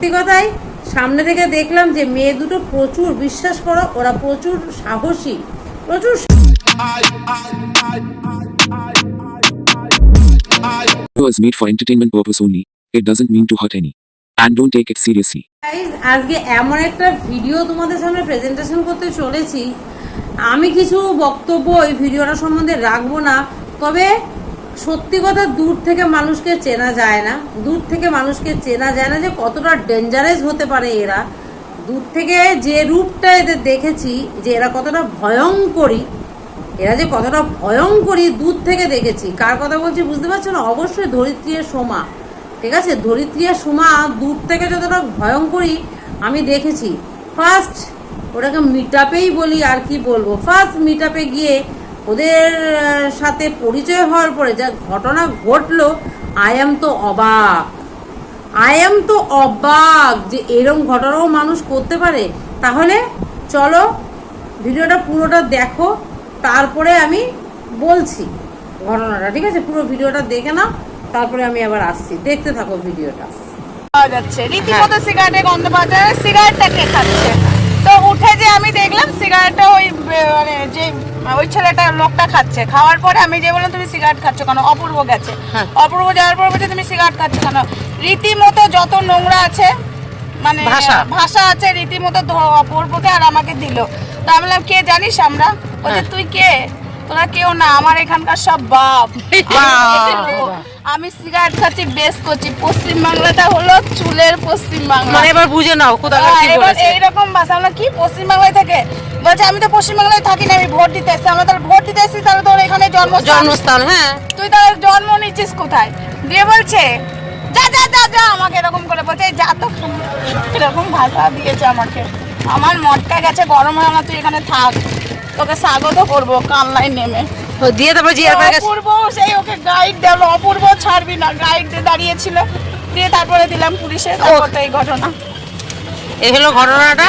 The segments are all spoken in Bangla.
সত্যি কথাই সামনে থেকে দেখলাম যে মেয়ে দুটো প্রচুর বিশ্বাস করো ওরা প্রচুর সাহসী প্রচুর Video is made for entertainment purpose only. It doesn't mean to hurt any. And don't take it seriously. আজকে এমন একটা ভিডিও তোমাদের সামনে প্রেজেন্টেশন করতে চলেছি আমি কিছু বক্তব্য এই ভিডিওটা সম্বন্ধে রাখব না তবে সত্যি কথা দূর থেকে মানুষকে চেনা যায় না। দূর থেকে মানুষকে চেনা যায় না যে কতটা ডেঞ্জারাস হতে পারে এরা। দূর থেকে যে রূপটা এদের দেখেছি যে এরা কতটা ভয়ঙ্করী, এরা যে কতটা ভয়ঙ্করী দূর থেকে দেখেছি। কার কথা বলছি বুঝতে পারছ না? অবশ্যই ধরিত্রী সোমা। ঠিক আছে? ধরিত্রী সোমা দূর থেকে যতটা ভয়ঙ্করী আমি দেখেছি। ফার্স্ট ওটাকে মিট বলি আর কি বলব। ফার্স্ট মিট গিয়ে ওদের সাথে পরিচয় হওয়ার পরে যা ঘটনা ঘটলো আই এম তো অবাক। আই এম তো অবাক যে এরম ঘটনাও মানুষ করতে পারে। তাহলে চলো, ভিডিওটা পুরোটা দেখো, তারপরে আমি বলছি ঘটনাটা, ঠিক আছে? পুরো ভিডিওটা দেখে নাও, তারপরে আমি আবার আসছি। দেখতে থাকো ভিডিওটা। পাওয়া যাচ্ছে। রীতিমতো সিগারেটের গন্ধ পাওয়া যায়। সিগারেটটা খাচ্ছে? তো উঠে যে আমি দেখলাম সিগারেটটা ওই মানে যে ওই ছেলেটা লোকটা খাচ্ছে। খাওয়ার পরে আমি যে বললাম তুমি সিগারেট খাচ্ছ কেন? অপূর্ব গেছে। হ্যাঁ। অপূর্ব যাওয়ার পর বলছে তুমি সিগারেট খাচ্ছ কেন? রীতিমতো যত নোংরা আছে মানে ভাষা। আছে রীতিমতো অপূর্বকে আর আমাকে দিল। তো আমি বললাম কে জানিস আমরা? বলছে হ্যাঁ। তুই কে? তোরা কেউ না আমার এখানকার সব বাপ। আমি সিগারেট খাচ্ছি বেশ করছি। পশ্চিম বাংলাটা হলো চুলের পশ্চিম বাংলা মানে এবার বুঝে নাও এবার এইরকম ভাষা আমরা কি পশ্চিম বাংলায় থেকে? বলছে আমি তো পশ্চিম বাংলায় থাকি না আমি ভোট দিতে এসেছি। আমরা তাহলে ভোট দিতে এসেছি তাহলে তোর এখানে জন্ম জন্মস্থান হ্যাঁ। তুই তাহলে জন্ম নিচ্ছিস কোথায়? দিয়ে বলছে যা যা যা যা আমাকে এরকম করে বলছে যা তো এরকম ভাষা দিয়েছে আমাকে। আমার মটকা গেছে গরম হয় আমার তুই এখানে থাক। তোকে স্বাগত করব কানলায় নেমে। দিয়ে তারপর অপূর্ব সেই ওকে গাইড দেবো অপূর্ব ছাড়বি না গাইড দিয়ে দাঁড়িয়েছিল। দিয়ে তারপরে দিলাম পুলিশে তারপর তো এই ঘটনা। এই হলো ঘটনাটা?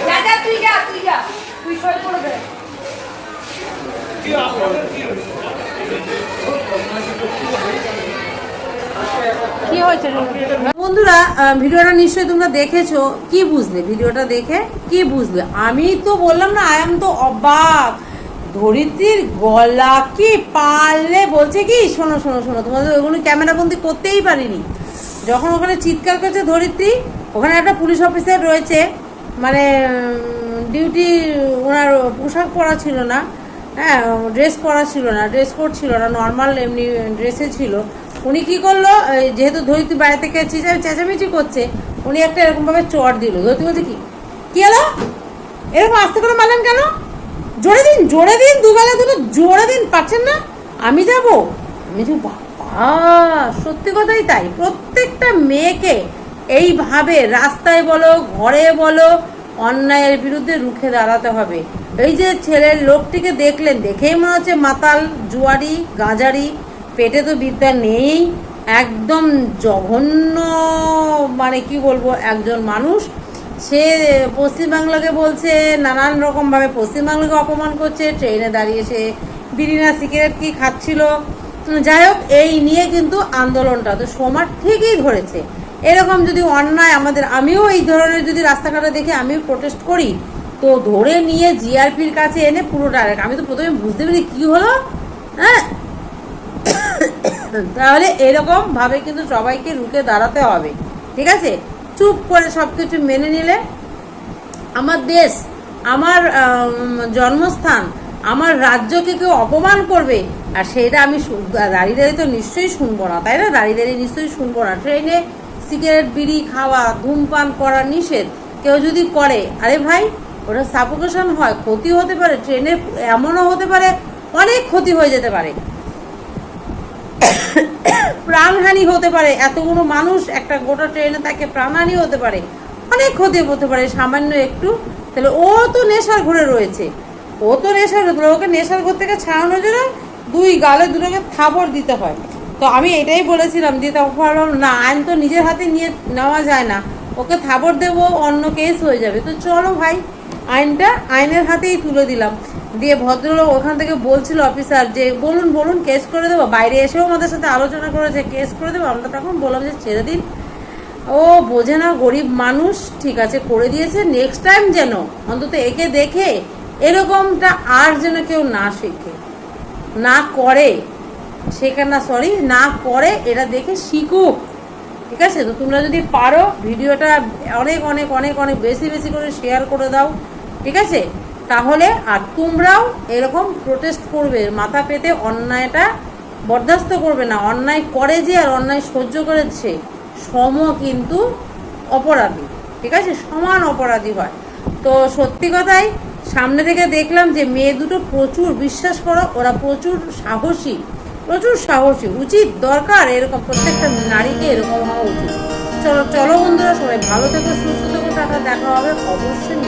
যা যা তুই যা তুই যা তুই সই করে দে কি হয়েছে বন্ধুরা আহ, ভিডিওটা নিশ্চয়ই তোমরা দেখেছ। কি বুঝলে ভিডিওটা দেখে? কি বুঝলে? আমি তো বললাম না আয়াম তো অবাক। ধরিত্রীর গলা কি পারলে? বলছে কি? শোনো শোনো শোনো, তোমাদের ওগুলো ক্যামেরা বন্দি করতেই পারিনি। যখন ওখানে চিৎকার করছে ধরিত্রী, ওখানে একটা পুলিশ অফিসার রয়েছে মানে ডিউটি ওনার পোশাক পরা ছিল না হ্যাঁ ড্রেস পরা ছিল না ড্রেস কোড ছিল না নর্মাল এমনি ড্রেসে ছিল। উনি কি করল? যেহেতু ধরিত্রী বাইরে থেকে চেঁচা- চেঁচামেচি করছে, উনি একটা এরকমভাবে চট দিল। ধরিত্রী বলছে, কি? কি হলো? এরকম আস্তে করে মারলেন কেন? জোরে দিন জোরে দিন, দুবেলা দুটো জোরে দিন পাচ্ছেন না? আমি যাব? আমি যে বাবা, সত্যি কথাই তাই। প্রত্যেকটা মেয়েকে এইভাবে রাস্তায় বলো, ঘরে বলো, অন্যায়ের বিরুদ্ধে রুখে দাঁড়াতে হবে। এই যে ছেলের লোকটিকে দেখলেন, দেখেই মনে হচ্ছে মাতাল, জুয়ারি, গাজারি পেটে তো বিদ্যা নেই, একদম জঘন্য মানে কি বলব, একজন মানুষ। সে পশ্চিমবাংলাকে বলছে, নানান রকমভাবে পশ্চিমবাংলাকে অপমান করছে ট্রেনে দাঁড়িয়ে সে বিরিনা সিগারেট কি খাচ্ছিল। যাই হোক, এই নিয়ে কিন্তু আন্দোলনটা তো সোমার ঠিকই ধরেছে। এরকম যদি অন্যায় আমাদের, আমিও এই ধরনের যদি রাস্তাঘাটে দেখে আমিও প্রোটেস্ট করি, তো ধরে নিয়ে জিআরপির কাছে এনে পুরো ডাইরেক্ট আমি তো প্রথমে বুঝতে পারি কী হলো হ্যাঁ? তাহলে এরকম ভাবে কিন্তু সবাইকে রুখে দাঁড়াতে হবে। ঠিক আছে? চুপ করে সব কিছু মেনে নিলে আমার দেশ, আমার জন্মস্থান, আমার রাজ্যকে কেউ অপমান করবে। আর সেটা আমি দাঁড়িয়ে দাঁড়িয়ে তো নিশ্চয়ই শুনব না, তাই না? দাঁড়িয়ে দাঁড়িয়ে নিশ্চয়ই শুনব না। ট্রেনে সিগারেট, বিড়ি খাওয়া, ধূমপান করা নিষেধ কেউ যদি করে, আরে ভাই, ওটা সাফোকেশন হয়, ক্ষতি হতে পারে, ট্রেনে এমনও হতে পারে, অনেক ক্ষতি হয়ে যেতে পারে। প্রাণহানি হতে পারে। এতগুলো মানুষ একটা গোটা ট্রেনে তাকে প্রাণহানি হতে পারে। অনেক ক্ষতি হতে পারে। সামান্য একটু। তাহলে ও তো নেশার ঘুরে রয়েছে। ও তো নেশার ওকে নেশার ঘর থেকে ছাড়ানোর জন্য দুই গালে দুটোকে থাবড় দিতে হয়। তো আমি এটাই বলেছিলাম যে তখন না। আইন তো নিজের হাতে নিয়ে নেওয়া যায় না। ওকে থাবড় দেবো, অন্য কেস হয়ে যাবে। তো চলো ভাই, আইনটা আইনের হাতেই তুলে দিলাম। দিয়ে ভদ্রলোক ওখান থেকে বলছিল অফিসার যে বলুন বলুন কেস করে দেবো। বাইরে এসেও আমাদের সাথে আলোচনা করেছে কেস করে দেবো? আমরা তখন বললাম যে, ছেড়ে দিন। ও বোঝে না, গরিব মানুষ, ঠিক আছে, করে দিয়েছে নেক্সট টাইম যেন, অন্তত একে দেখে এরকমটা আর যেন কেউ না শেখে। না করে, শেখে না সরি না করে, এটা দেখে শিখুক। ঠিক আছে? তো তোমরা যদি পারো, ভিডিওটা অনেক অনেক অনেক অনেক বেশি বেশি করে শেয়ার করে দাও। ঠিক আছে? তাহলে আর তোমরাও এরকম প্রোটেস্ট করবে, মাথা পেতে অন্যায়টা বরদাস্ত করবে না। অন্যায় করে যে আর অন্যায় সহ্য করেছে সম কিন্তু অপরাধী। ঠিক আছে? সমান অপরাধী হয়। তো সত্যি কথাই সামনে থেকে দেখলাম যে মেয়ে দুটো প্রচুর বিশ্বাস করো, ওরা প্রচুর সাহসী প্রচুর সাহসী। উচিত দরকার এরকম প্রত্যেকটা নারীকে এরকম হওয়া উচিত। চলো চলো বন্ধুরা, সবাই ভালো থেকো, সুস্থ থেকো টাকা দেখা হবে অবশ্যই